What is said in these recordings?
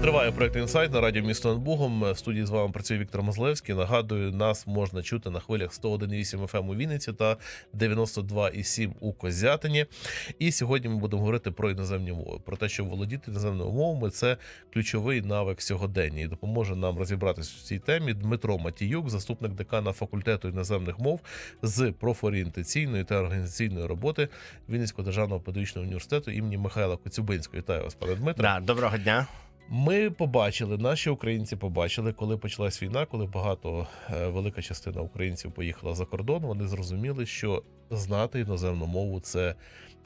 Триває проект інсайт на радіо місто над Бугом. В студії з вами працює Віктор Мозлевський. Нагадую, нас можна чути на хвилях 101,8 FM у Вінниці та 92,7 у Козятині. І сьогодні ми будемо говорити про іноземні мови, про те, що володіти іноземними мовами це ключовий навик сьогодення і допоможе нам розібратися в цій темі. Дмитро Матіюк, заступник декана факультету іноземних мов з профорієнтаційної та організаційної роботи Вінницького державного педагогічного університету імені Михайла Коцюбинського. Вітаю вас, пане Дмитро. Да, доброго дня. Ми побачили, наші українці побачили, коли почалась війна, коли багато е, велика частина українців поїхала за кордон. Вони зрозуміли, що знати іноземну мову це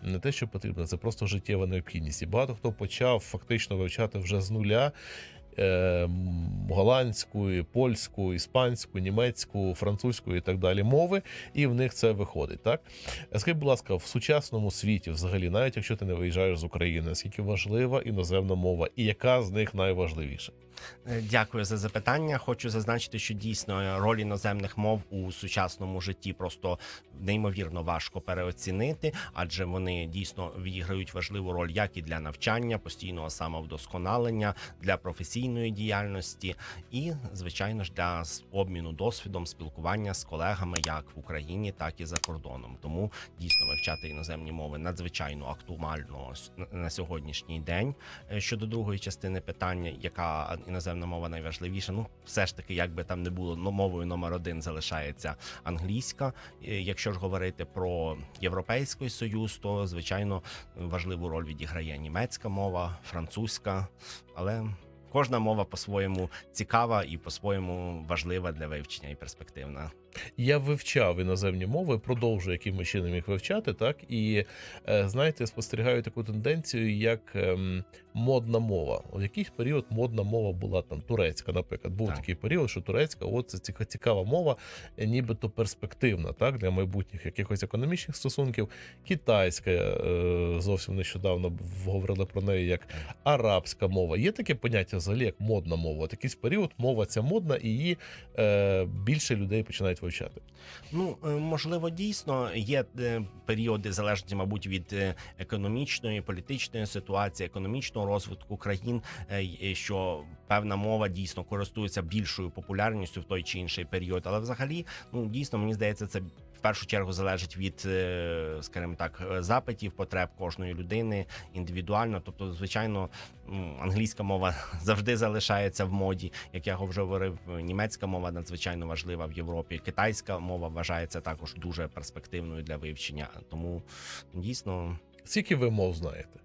не те, що потрібно, це просто життєва необхідність. І багато хто почав фактично вивчати вже з нуля. Е, Голландську, польську, іспанську, німецьку, французьку і так далі мови, і в них це виходить. Так скажіть, будь ласка, в сучасному світі, взагалі, навіть якщо ти не виїжджаєш з України, наскільки важлива іноземна мова, і яка з них найважливіша? Е, Дякую за запитання. Хочу зазначити, що дійсно роль іноземних мов у сучасному житті просто неймовірно важко переоцінити, адже вони дійсно відіграють важливу роль як і для навчання, постійного самовдосконалення, для професійної діяльності і, звичайно ж, для обміну досвідом, спілкування з колегами як в Україні, так і за кордоном. Тому дійсно вивчати іноземні мови надзвичайно актуально на сьогоднішній день. Е, Щодо другої частини питання, яка іноземна мова найважливіша, ну все ж таки, як би там не було, ну, мовою номер один залишається англійська. Якщо ж говорити про Європейський Союз, то звичайно важливу роль відіграє німецька мова, французька, але кожна мова по-своєму цікава і по-своєму важлива для вивчення і перспективна. Я вивчав іноземні мови, продовжую якимось чином їх вивчати, так і е, знаєте, спостерігаю таку тенденцію, як ем, модна мова. У якийсь період модна мова була там турецька, наприклад. Був Так. такий період, що турецька, от це ціка- цікава мова, е, нібито перспективна, так для майбутніх якихось економічних стосунків. Китайська е, зовсім нещодавно говорили про неї як арабська мова. Є таке поняття взагалі як модна мова. От якийсь період мова ця модна, і її більше людей починають вивчати. Ну е, можливо, дійсно є е, періоди залежності, мабуть, від е, економічної, політичної ситуації, економічного розвитку країн, що певна мова дійсно користується більшою популярністю в той чи інший період. Але взагалі, ну дійсно мені здається, це. Першу чергу залежить від, е, скажімо так, е, запитів, потреб кожної людини індивідуально. Тобто, звичайно, англійська мова завжди залишається в моді. Як я вже говорив, німецька мова надзвичайно важлива в Європі. Китайська мова вважається також дуже перспективною для вивчення. Тому дійсно Скільки ви мов знаєте?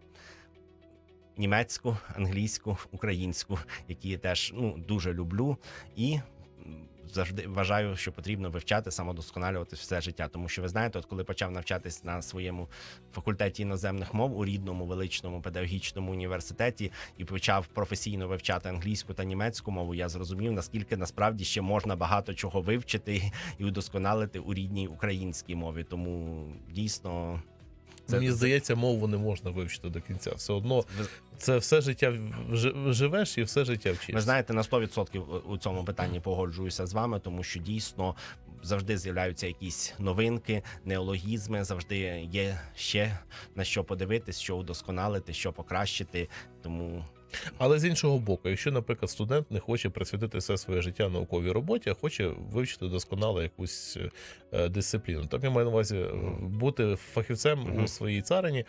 німецьку, англійську, українську, які я теж ну дуже люблю і. Завжди вважаю, що потрібно вивчати, самодосконалюватись все життя. Тому що ви знаєте, от коли почав навчатись на своєму факультеті іноземних мов у рідному величному педагогічному університеті і почав професійно вивчати англійську та німецьку мову, я зрозумів, наскільки насправді ще можна багато чого вивчити і удосконалити у рідній українській мові. Тому дійсно Це- Мені здається, мову не можна вивчити до кінця. Все одно це все життя живеш і все життя вчишся. Ви знаєте, на 100% у цьому питанні погоджуюся з вами, тому що дійсно завжди з'являються якісь новинки, неологізми. Завжди є ще на що подивитись, що удосконалити, що покращити. Тому Але з іншого боку, якщо, наприклад, студент не хоче присвятити все своє життя науковій роботі, а хоче вивчити досконало якусь е, дисципліну, так я маю на увазі е, бути фахівцем Мгм. у своїй царині.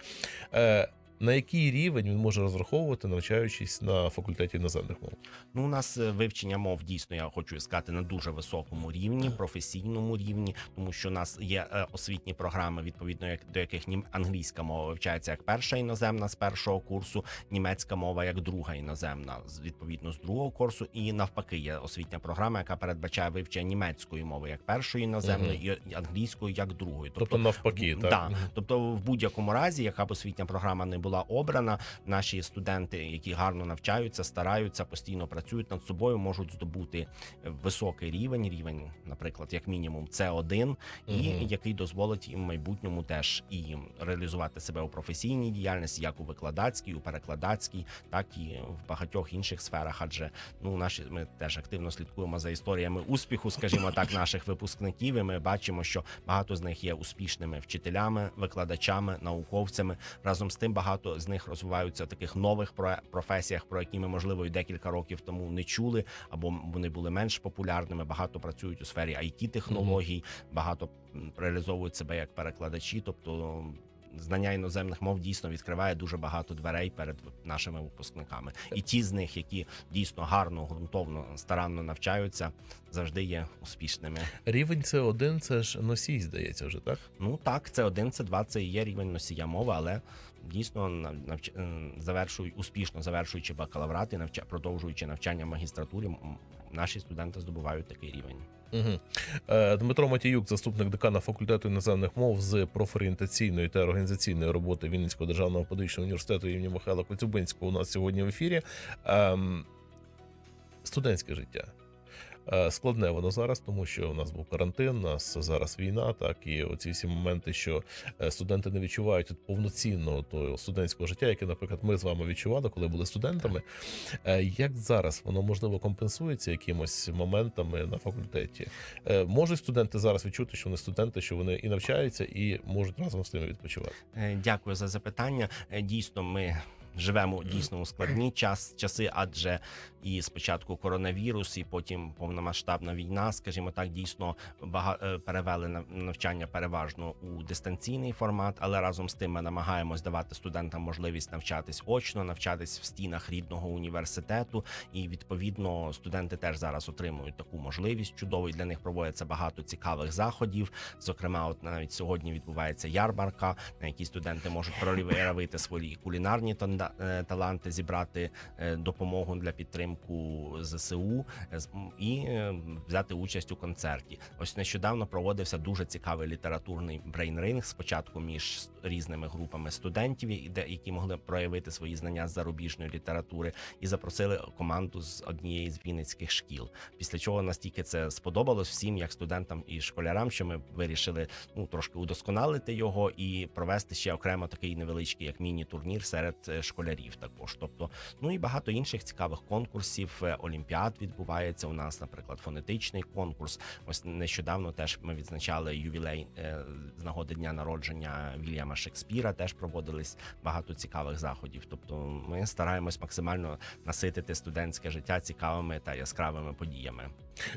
На який рівень він може розраховувати, навчаючись на факультеті іноземних мов? Ну, у нас е, вивчення мов дійсно, я хочу сказати, на дуже високому рівні, професійному рівні, тому що у нас є е, освітні програми, відповідно як до яких англійська мова вивчається як перша іноземна з першого курсу, німецька мова як друга іноземна, відповідно з другого курсу, і навпаки, є освітня програма, яка передбачає вивчення німецької мови як першої іноземної і англійської як другої. Тобто, тобто навпаки, в- так? да. Тобто, в будь-якому разі, яка б освітня програма не була обрана, наші студенти, які гарно навчаються, стараються, постійно працюють над собою, можуть здобути високий рівень, рівень, наприклад, як мінімум, С1, і який дозволить їм в майбутньому теж і реалізувати себе у професійній діяльності, як у викладацькій, у перекладацькій, так і в багатьох інших сферах. Адже ну наші ми теж активно слідкуємо за історіями успіху, скажімо так, наших випускників. І ми бачимо, що багато з них є успішними вчителями, викладачами, науковцями. Разом з тим багато багато з них розвиваються в таких нових про- професіях, про які ми можливо і декілька років тому не чули, або вони були менш популярними. Багато працюють у сфері it технологій, багато реалізовують себе як перекладачі, тобто. Знання іноземних мов дійсно відкриває дуже багато дверей перед нашими випускниками, і ті з них, які дійсно гарно, ґрунтовно, старанно навчаються, завжди є успішними. Рівень С1 це ж носій, здається, вже так. Ну так, це один, це два, це і є рівень носія мови, але дійсно нав- навч... завершують успішно завершуючи бакалаврат і продовжуючи навчання в магістратурі, наші студенти здобувають такий рівень. Угу. Дмитро Матіюк, заступник декана факультету іноземних мов з профорієнтаційної та організаційної роботи Вінницького державного педагогічного університету імені Михайла Коцюбинського у нас сьогодні в ефірі. Ем, студентське життя. Е, Складне воно зараз, тому що у нас був карантин, у нас зараз війна, так і оці всі моменти, що е, студенти не відчувають повноцінного того студентського життя, яке, наприклад, ми з вами відчували, коли були студентами. Е, Як зараз воно можливо компенсується якимось моментами на факультеті? Можуть студенти зараз відчути, що вони студенти, що вони і навчаються, і можуть разом з ними відпочивати. Дякую за запитання. Дійсно, ми. Живемо дійсно у складні час часи, адже і спочатку коронавірус, і потім повномасштабна війна, скажімо так, дійсно бага... е, перевели на- навчання переважно у дистанційний формат, але разом з тим ми намагаємось давати студентам можливість навчатись очно, навчатись в стінах рідного університету. І відповідно студенти теж зараз отримують таку можливість. Чудово і для них проводяться багато цікавих заходів. Зокрема, от навіть сьогодні відбувається ярмарка, на якій студенти можуть проявити свої кулінарні танда- е, таланти, зібрати е, допомогу для підтримку ЗСУ е, і взяти участь у концерті. Ось нещодавно проводився дуже цікавий літературний брейн-ринг спочатку між різними групами студентів, які могли проявити свої знання з зарубіжної літератури, і запросили команду з однієї з вінницьких шкіл. Після чого настільки це сподобалось всім, як студентам і школярам, що ми вирішили ну трошки удосконалити його і провести ще окремо такий невеличкий, як міні-турнір серед е, школярів. Також, тобто, ну і багато інших цікавих конкурсів. е, Олімпіад відбувається у нас, наприклад, фонетичний конкурс. Ось нещодавно теж ми відзначали ювілей е, з нагоди дня народження Вільяма Шекспіра. Теж проводились багато цікавих заходів. Тобто, ми стараємось максимально наситити студентське життя цікавими та яскравими подіями.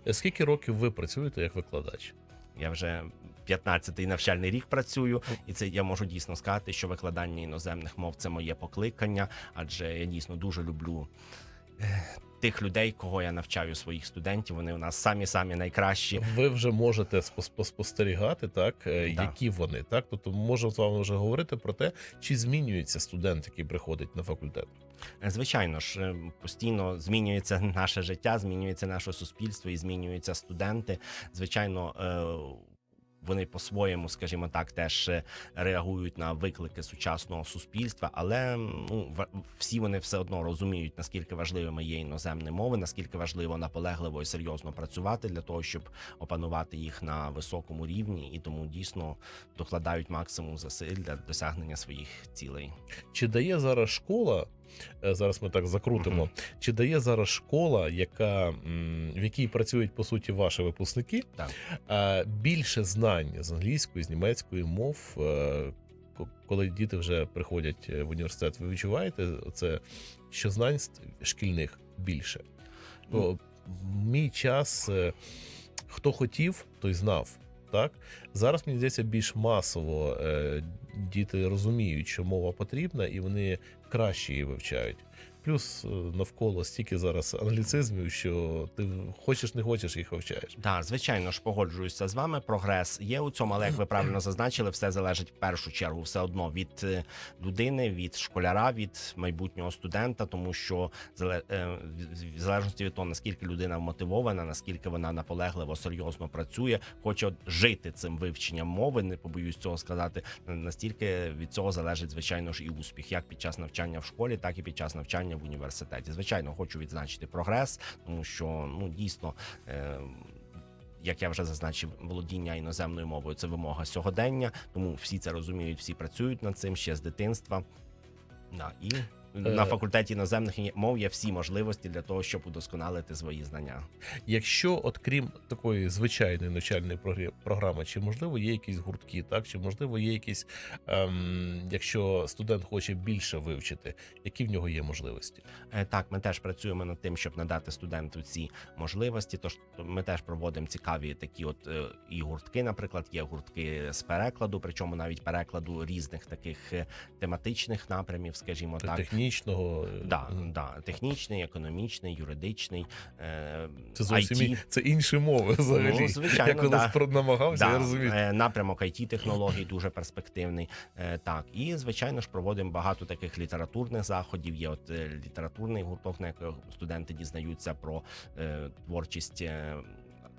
Е, Скільки років ви працюєте як викладач? Я вже 15-й навчальний рік працюю, і це я можу дійсно сказати, що викладання іноземних мов це моє покликання, адже я дійсно дуже люблю. е, Тих людей, кого я навчаю своїх студентів, вони у нас самі самі найкращі. Ви вже можете спос- спос- спостерігати, так е, Да. які вони, так тобто можемо з вами вже говорити про те, чи змінюється студент, який приходить на факультет. Е, Звичайно ж, постійно змінюється наше життя, змінюється наше суспільство і змінюються студенти. Звичайно, вони по-своєму, скажімо так, теж е, реагують на виклики сучасного суспільства, але ну всі вони все одно розуміють, наскільки важливими є іноземні мови, наскільки важливо наполегливо і серйозно працювати для того, щоб опанувати їх на високому рівні, і тому дійсно докладають максимум зусиль для досягнення своїх цілей. Чи дає зараз школа? Е, Зараз ми так закрутимо. Мгм. Чи дає зараз школа, яка в якій працюють по суті ваші випускники, Так. е, більше знань з англійської, з німецької мов, е, коли діти вже приходять в університет, ви відчуваєте це, що знань шкільних більше? Бо мій час, хто хотів, той знав. Так зараз мені здається, більш масово е, діти розуміють, що мова потрібна, і вони краще її вивчають. Плюс е, навколо стільки зараз англіцизмів, що ти хочеш не хочеш їх вивчаєш. Так, звичайно ж погоджуюся з вами. Прогрес є у цьому, але як ви правильно зазначили, все залежить в першу чергу все одно від е, людини, від школяра, від майбутнього студента, тому що е, в залежності від того, наскільки людина мотивована, наскільки вона наполегливо серйозно працює, хоче жити цим вивченням мови, не побоюсь цього сказати. Настільки від цього залежить, звичайно ж, і успіх, як під час навчання в школі, так і під час навчання в університеті. Звичайно, хочу відзначити прогрес, тому що ну дійсно. Е, як я вже зазначив, володіння іноземною мовою це вимога сьогодення, тому всі це розуміють, всі працюють над цим ще з дитинства. Да, і на Е. факультеті іноземних мов є всі можливості для того, щоб удосконалити свої знання. Якщо, от крім такої звичайної навчальної програми, чи можливо є якісь гуртки, так чи можливо є якісь, ем, якщо студент хоче більше вивчити, які в нього є можливості? Е, Так, ми теж працюємо над тим, щоб надати студенту ці можливості. Тож ми теж проводимо цікаві такі, от е, і гуртки, наприклад, є гуртки з перекладу, причому навіть перекладу різних таких тематичних напрямів, скажімо так. Технічного е, Да, да, технічний, економічний, юридичний, е, це зовсім IT. це інші мови взагалі. Ну, звичайно, я колись да. намагався, я розумію. е, напрямок it технологій дуже перспективний. Е, Так, і звичайно ж проводимо багато таких літературних заходів. Є от е, літературний гурток, на якому студенти дізнаються про е, творчість.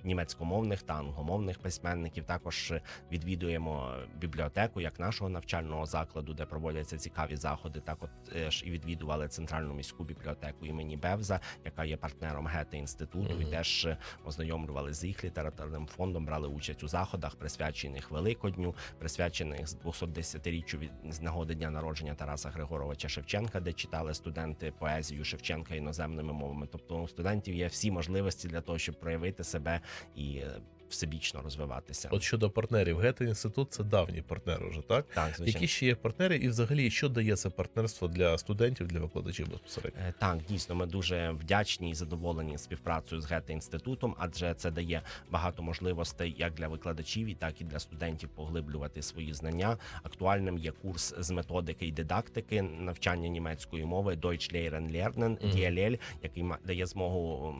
Німецькомовних та англомовних письменників також відвідуємо бібліотеку як нашого навчального закладу, де проводяться цікаві заходи. Так, от е, ж і відвідували центральну міську бібліотеку імені Бевза, яка є партнером Гете інституту, і теж е, ознайомлювали з їх літературним фондом, брали участь у заходах, присвячених Великодню, присвячених з 210-річчю від з нагоди дня народження Тараса Григоровича Шевченка, де читали студенти поезію Шевченка іноземними мовами. Тобто у студентів є всі можливості для того, щоб проявити себе і е, всебічно розвиватися. От щодо партнерів, Гете інститут це давній партнер уже, так? так, звичайно. Які ще є партнери, і взагалі що дає це партнерство для студентів, для викладачів безпосередньо? Е, Так, дійсно, ми дуже вдячні і задоволені співпрацею з Гете інститутом, адже це дає багато можливостей як для викладачів, так і для студентів поглиблювати свої знання. Актуальним є курс з методики і дидактики навчання німецької мови Deutsch Lehren Lernen. DLL, який дає змогу.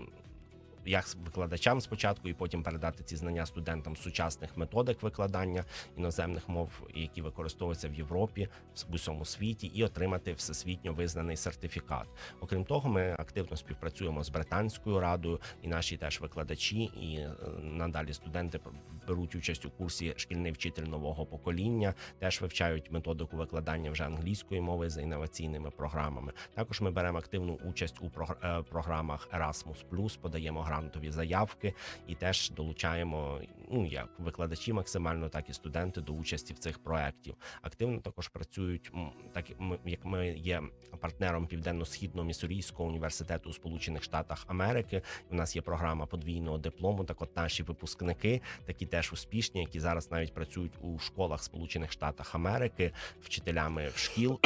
Як викладачам спочатку, і потім передати ці знання студентам сучасних методик викладання іноземних мов, які використовуються в Європі, в усьому світі, і отримати всесвітньо визнаний сертифікат. Окрім того, ми активно співпрацюємо з британською радою, і наші теж викладачі, і е, надалі студенти беруть участь у курсі шкільний вчитель нового покоління, теж вивчають методику викладання вже англійської мови за інноваційними програмами. Також ми беремо активну участь у е, програмах Erasmus+, подаємо грантові заявки і теж долучаємо ну як викладачі максимально, так і студенти до участі в цих проєктів. Активно також працюють так ми, як ми є партнером південно-східного місурійського університету у Сполучених Штатах Америки. У нас є програма подвійного диплому. Так, от наші випускники, такі теж успішні, які зараз навіть працюють у школах Сполучених Штатах Америки, вчителями в шкіл.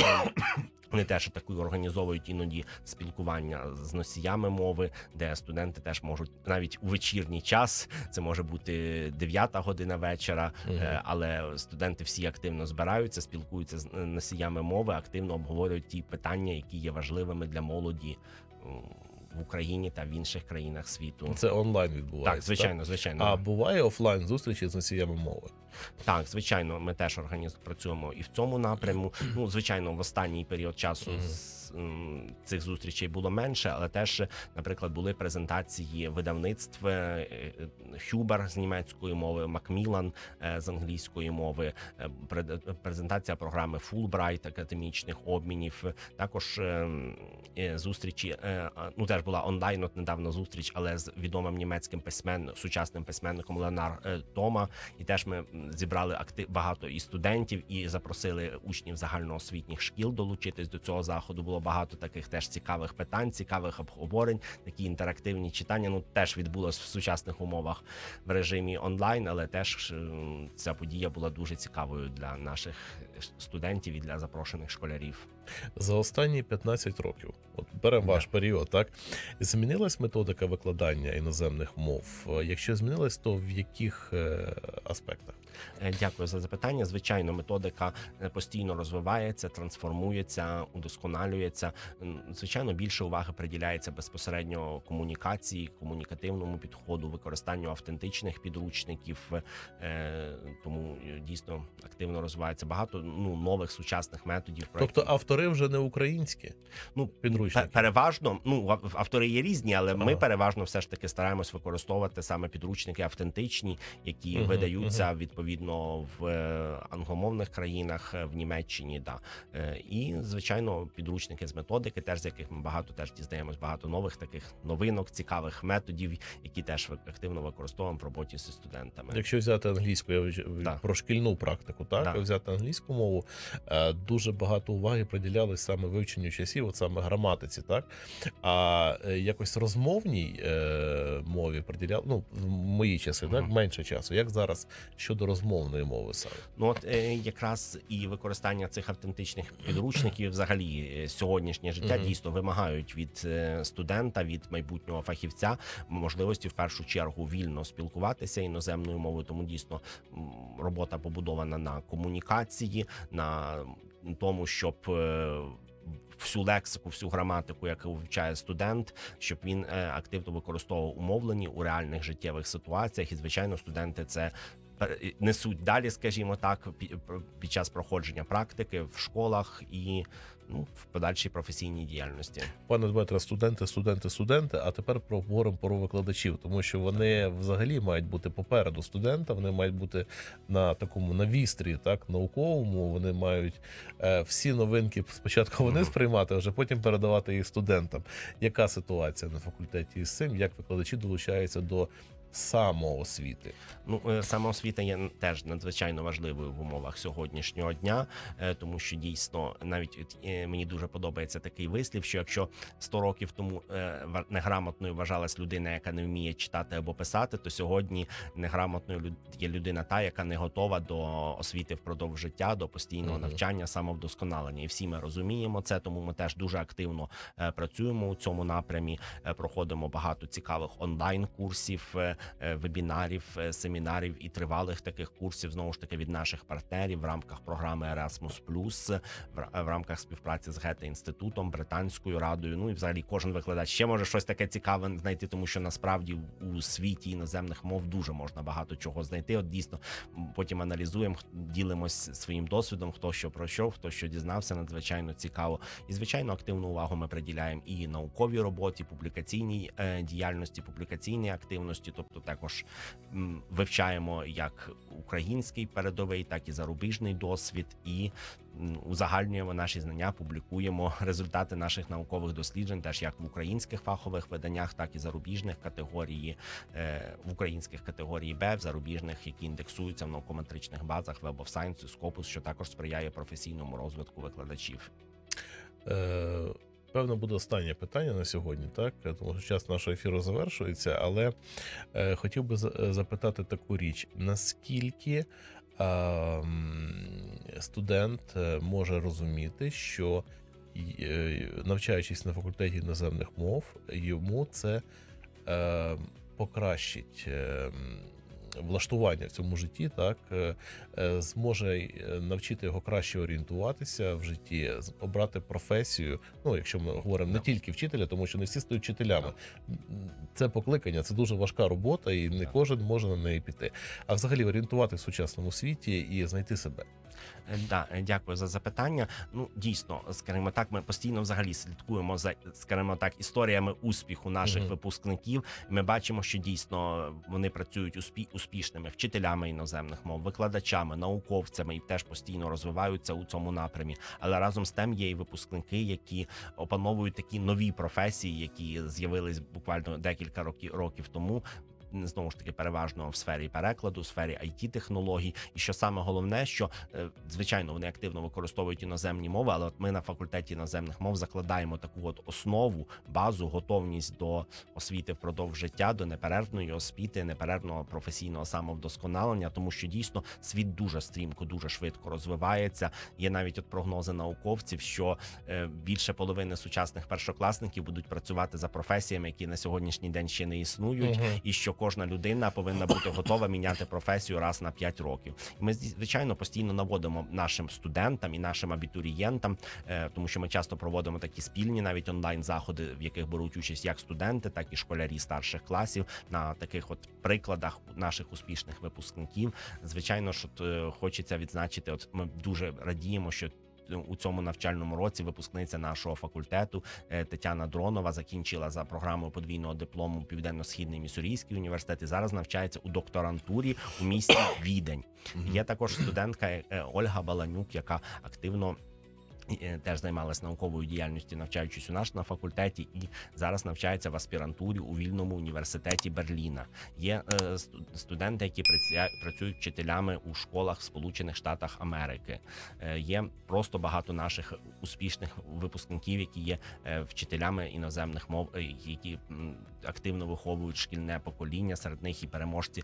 Вони теж таку організовують іноді спілкування з носіями мови, де студенти теж можуть навіть у вечірній час. Це може бути 9 година вечора, е, але студенти всі активно збираються, спілкуються з е, носіями мови, активно обговорюють ті питання, які є важливими для молоді в Україні та в інших країнах світу. Це онлайн відбувається. Так, звичайно, звичайно. А буває офлайн зустрічі з носіями мови. Так, звичайно, ми теж організ... працюємо і в цьому напряму. Ну, звичайно, в останній період часу з, м, цих зустрічей було менше, але теж, наприклад, були презентації видавництв е, е, Хюбер з німецької мови, Макмілан е, з англійської мови, презентація програми Фулбрайт академічних обмінів. Також е, м, е, зустрічі ну теж була онлайн. От недавно зустріч, але з відомим німецьким письмен, сучасним письменником Леонар е, Тома. І теж ми зібрали актив багато і студентів, і запросили учнів загальноосвітніх шкіл долучитись до цього заходу. Було багато таких теж цікавих питань, цікавих обговорень, такі інтерактивні читання. Ну теж відбулось в сучасних умовах в режимі онлайн, але теж ця подія була дуже цікавою для наших студентів і для запрошених школярів. За останні 15 років, от беремо ваш період, так змінилась методика викладання іноземних мов. Якщо змінилась, то в яких е, аспектах? Е, Дякую за запитання. Звичайно, методика е, постійно розвивається, трансформується, удосконалюється. Звичайно, більше уваги приділяється безпосередньо комунікації, комунікативному підходу, використанню автентичних підручників. Тому дійсно активно розвивається багато ну нових сучасних методів. Тобто проєктів. автори вже не українські ну підручники. Переважно, ну автори є різні, але ми переважно все ж таки стараємось використовувати саме підручники автентичні, які Мгм, видаються відповідно в е, англомовних країнах, е, в Німеччині. Да. Е, І звичайно, підручники з методики, теж з яких ми багато теж дізнаємось багато нових таких новинок, цікавих методів, які теж активно використовуємо в роботі зі студентами. Якщо взяти англійську, я вже- Так. про шкільну практику, так Так. взяти англійську мову, е, дуже багато уваги приділялось саме вивченню часів, от саме граматиці, так а е, якось розмовній е, мові приділяли, ну в мої часи, так менше часу. Як зараз щодо розмовної мови саме? Ну от якраз і використання цих автентичних підручників, взагалі сьогоднішнє життя дійсно вимагають від студента, від майбутнього фахівця можливості в першу чергу вільно спілкуватися іноземною мовою. Тому дійсно робота побудована на комунікації, на тому, щоб. е, Всю лексику, всю граматику, яку вивчає студент, щоб він е, активно використовував умовлені у реальних життєвих ситуаціях. І звичайно, студенти це несуть далі, скажімо так, пі- під час проходження практики в школах і ну в подальшій професійній діяльності. Пане Дмитре, студенти, студенти, студенти. А тепер проговоримо про викладачів, тому що вони взагалі мають бути попереду студента. Вони мають бути на такому на вістрі, так науковому. Вони мають е, всі новинки спочатку вони сприймати, а вже потім передавати їх студентам. Яка ситуація на факультеті із цим? Як викладачі долучаються до самоосвіти? Ну е, самоосвіта є теж надзвичайно важливою в умовах сьогоднішнього дня, е, тому що дійсно навіть е, мені дуже подобається такий вислів, що якщо 100 років тому неграмотною вважалась людина, яка не вміє читати або писати, то сьогодні неграмотною є людина, та яка не готова до освіти впродовж життя, до постійного навчання, самовдосконалення. І всі ми розуміємо це, тому ми теж дуже активно працюємо у цьому напрямі. Проходимо багато цікавих онлайн курсів, вебінарів, е, семінарів і тривалих таких курсів знову ж таки від наших партнерів в рамках програми Erasmus+, в рамках співпраці з Гете інститутом, британською радою. Ну і взагалі кожен викладач ще може щось таке цікаве знайти, тому що насправді у світі іноземних мов дуже можна багато чого знайти. От дійсно потім аналізуємо, ділимось своїм досвідом, хто що пройшов, хто що дізнався, надзвичайно цікаво. І звичайно, активну увагу ми приділяємо і науковій роботі, публікаційній е, діяльності, публікаційній активності, тобто також вивчаємо як український передовий, так і зарубіжний досвід, і узагальнюємо наші знання, публікуємо результати наших наукових досліджень, теж як в українських фахових виданнях, так і зарубіжних категорії е, в українських категорії Б, в зарубіжних, які індексуються в наукометричних базах Web of Science, Scopus, що також сприяє професійному розвитку викладачів. Е, Певно, буде останнє питання на сьогодні, так тому що час нашого ефіру завершується. Але е, хотів би е, запитати таку річ: наскільки е, студент може розуміти, що е, навчаючись на факультеті іноземних мов, йому це е, покращить. е, Влаштування в цьому житті так е, е, зможе е, навчити його краще орієнтуватися в житті, обрати професію. Ну, якщо ми говоримо не тільки вчителя, тому що не всі стають вчителями. Це покликання, це дуже важка робота, і не кожен може на неї піти. А взагалі орієнтувати в сучасному світі і знайти себе. Да, дякую за запитання. Ну дійсно, скажімо так, ми постійно взагалі слідкуємо за скажімо так історіями успіху наших Мгм. випускників. Ми бачимо, що дійсно вони працюють успі- успішними вчителями іноземних мов, викладачами, науковцями і теж постійно розвиваються у цьому напрямі. Але разом з тим є і випускники, які опановують такі нові професії, які з'явились буквально декілька років років тому. Знову ж таки, переважно в сфері перекладу, в сфері it технологій, і що саме головне, що е, звичайно вони активно використовують іноземні мови, але от ми на факультеті іноземних мов закладаємо таку от основу, базу, готовність до освіти впродовж життя, до неперервної освіти, неперервного професійного самовдосконалення, тому що дійсно світ дуже стрімко, дуже швидко розвивається. Є навіть от прогнози науковців, що е, більше половини сучасних першокласників будуть працювати за професіями, які на сьогоднішній день ще не існують Мгм. і що кожна людина повинна бути готова міняти професію раз на 5 років. Ми звичайно постійно наводимо нашим студентам і нашим абітурієнтам, е, тому що ми часто проводимо такі спільні навіть онлайн заходи, в яких беруть участь як студенти, так і школярі старших класів на таких от прикладах наших успішних випускників. Звичайно, що е, хочеться відзначити. От ми дуже радіємо, що у цьому навчальному році випускниця нашого факультету е, Тетяна Дронова закінчила за програмою подвійного диплому Південно-Східний Місурійський університет і зараз навчається у докторантурі у місті Відень. Є також студентка е, Ольга Баланюк, яка активно. Е, теж займалась науковою діяльністю, навчаючись у нас на факультеті, і зараз навчається в аспірантурі у вільному університеті Берліна. Є е, сту- студенти, які працюють вчителями у школах в Сполучених Штатах Америки. Е, Є просто багато наших успішних випускників, які є е, вчителями іноземних мов, які активно виховують шкільне покоління. Серед них і переможці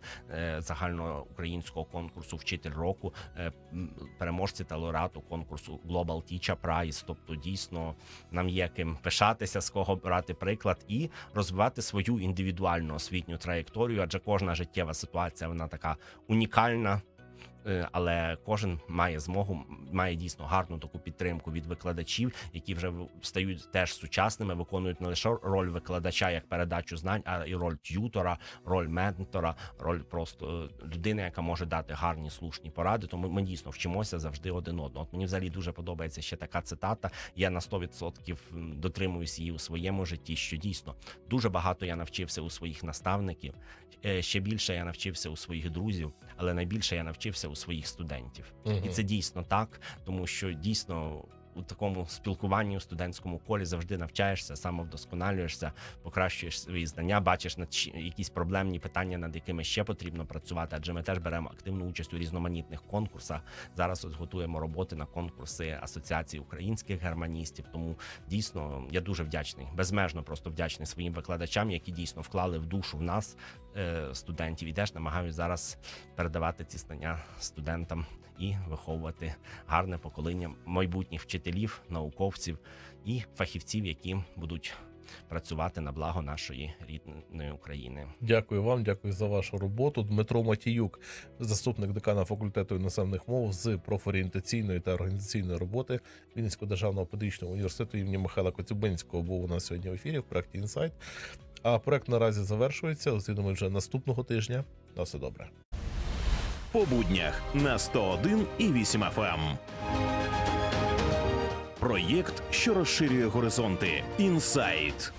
загальноукраїнського конкурсу Вчитель року, переможці та лауреату конкурсу Global Teacher Prize. Тобто, дійсно нам є ким пишатися, з кого брати приклад і розвивати свою індивідуальну освітню траєкторію, адже кожна життєва ситуація вона така унікальна. Е, Але кожен має змогу, має дійсно гарну таку підтримку від викладачів, які вже стають теж сучасними, виконують не лише роль викладача як передачу знань, а й роль т'ютора, роль ментора, роль просто е, людини, яка може дати гарні слушні поради. Тому ми дійсно вчимося завжди один одного. От мені взагалі дуже подобається ще така цитата. Я на 100% дотримуюсь її у своєму житті. Що дійсно дуже багато я навчився у своїх наставників. е, Ще більше я навчився у своїх друзів, але найбільше я навчився у своїх студентів. І це дійсно так, тому що дійсно у такому спілкуванні у студентському колі завжди навчаєшся, самовдосконалюєшся, покращуєш свої знання, бачиш над якісь проблемні питання, над якими ще потрібно працювати. Адже ми теж беремо активну участь у різноманітних конкурсах. Зараз ось готуємо роботи на конкурси Асоціації українських германістів. Тому дійсно я дуже вдячний, безмежно просто вдячний своїм викладачам, які дійсно вклали в душу в нас, студентів, і теж намагаюся зараз передавати ці знання студентам і виховувати гарне покоління майбутніх вчителів, науковців і фахівців, які будуть працювати на благо нашої рідної України. Дякую вам, дякую за вашу роботу. Дмитро Матіюк, заступник декана факультету іноземних мов з профорієнтаційної та організаційної роботи Вінницького державного педагогічного університету імені Михайла Коцюбинського, був у нас сьогодні в ефірі в проєкті Інсайт. А проект наразі завершується. Зустрінемо вже наступного тижня. На все добре. по буднях на 101 і 8 FM. Проєкт, що розширює горизонти. Інсайт.